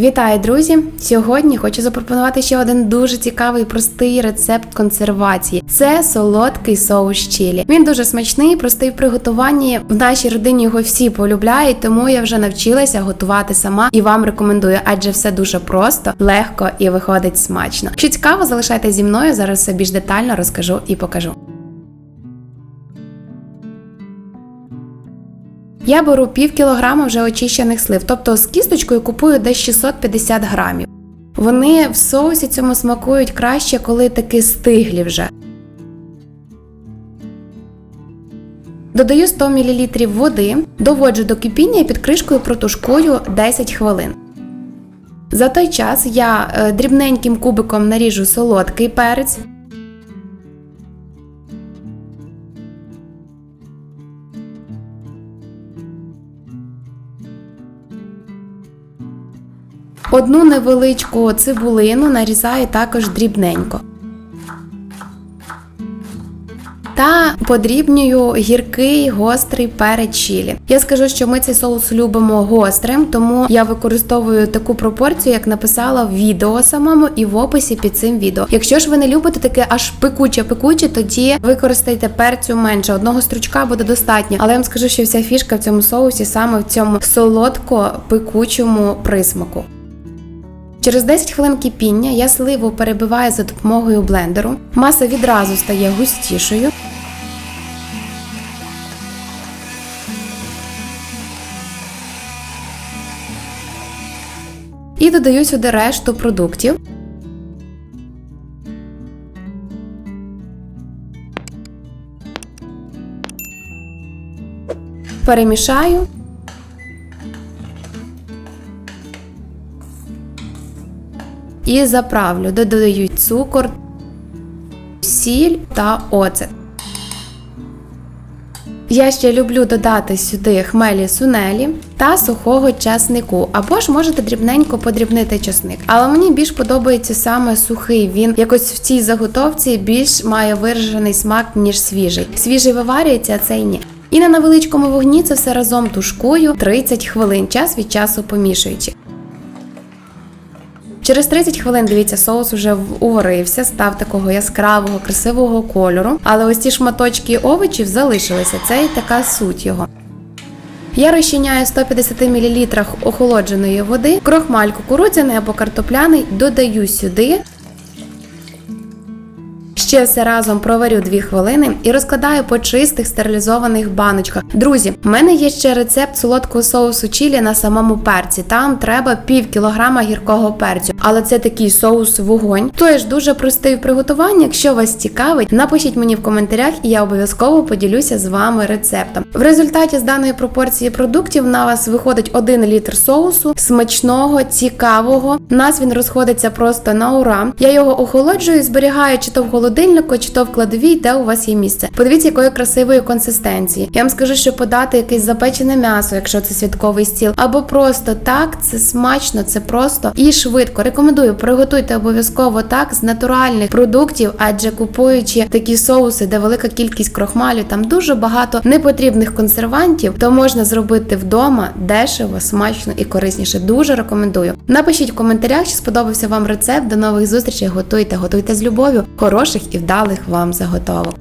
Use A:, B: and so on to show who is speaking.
A: Вітаю, друзі! Сьогодні хочу запропонувати ще один дуже цікавий простий рецепт консервації. Це солодкий соус чилі. Він дуже смачний, простий в приготуванні. В нашій родині його всі полюбляють, тому я вже навчилася готувати сама і вам рекомендую, адже все дуже просто, легко і виходить смачно. Якщо цікаво, залишайтесь зі мною. Зараз все більш детально розкажу і покажу. Я беру пів кілограма вже очищених слив, тобто з кісточкою купую десь 650 грамів. Вони в соусі цьому смакують краще, коли таки стиглі вже. Додаю 100 мл води, доводжу до кипіння і під кришкою протушкую 10 хвилин. За той час я е, дрібненьким кубиком наріжу солодкий перець, Одну невеличку цибулину нарізаю також дрібненько. Та подрібнюю гіркий гострий перець чілі. Я скажу, що ми цей соус любимо гострим, тому я використовую таку пропорцію, як написала в відео самому і в описі під цим відео. Якщо ж ви не любите таке аж пекуче-пекуче, тоді використайте перцю менше. Одного стручка буде достатньо. Але я вам скажу, що вся фішка в цьому соусі саме в цьому солодко-пекучому присмаку. Через 10 хвилин кипіння я сливу перебиваю за допомогою блендеру. Маса відразу стає густішою. І додаю сюди решту продуктів. Перемішаю і заправлю. Додаю цукор, сіль та оцет. Я ще люблю додати сюди хмелі сунелі та сухого часнику, або ж можете дрібненько подрібнити часник. Але мені більш подобається саме сухий. Він якось в цій заготовці більш має виражений смак, ніж свіжий. Свіжий виварюється, а цей ні. І на невеличкому вогні це все разом тушкую 30 хвилин, час від часу помішуючи. Через 30 хвилин, дивіться, соус уже угорився, став такого яскравого, красивого кольору. Але ось ці шматочки овочів залишилися. Це і така суть його. Я розчиняю 150 мл охолодженої води, крохмаль кукурудзяний або картопляний, додаю сюди. Ще все разом проварю 2 хвилини і розкладаю по чистих стерилізованих баночках. Друзі, в мене є ще рецепт солодкого соусу чілі на самому перці. Там треба пів кілограма гіркого перцю, але це такий соус вогонь. Тож дуже простий в приготуванні. Якщо вас цікавить, напишіть мені в коментарях, і я обов'язково поділюся з вами рецептом. В результаті з даної пропорції продуктів на вас виходить 1 літр соусу, смачного, цікавого. Нас він розходиться просто на ура. Я його охолоджую, зберігаю чи то в холодильнику, холодильнику, чи то в кладовій, де у вас є місце. Подивіться, якої красивої консистенції. Я вам скажу, що подати якесь запечене м'ясо, якщо це святковий стіл, або просто так, це смачно, це просто і швидко. Рекомендую, приготуйте обов'язково так з натуральних продуктів, адже купуючи такі соуси, де велика кількість крохмалю, там дуже багато непотрібних консервантів, то можна зробити вдома дешево, смачно і корисніше. Дуже рекомендую. Напишіть в коментарях, чи сподобався вам рецепт. До нових зустрічей. Готуйте, готуйте з любов'ю. Хороших і вдалих вам заготовок.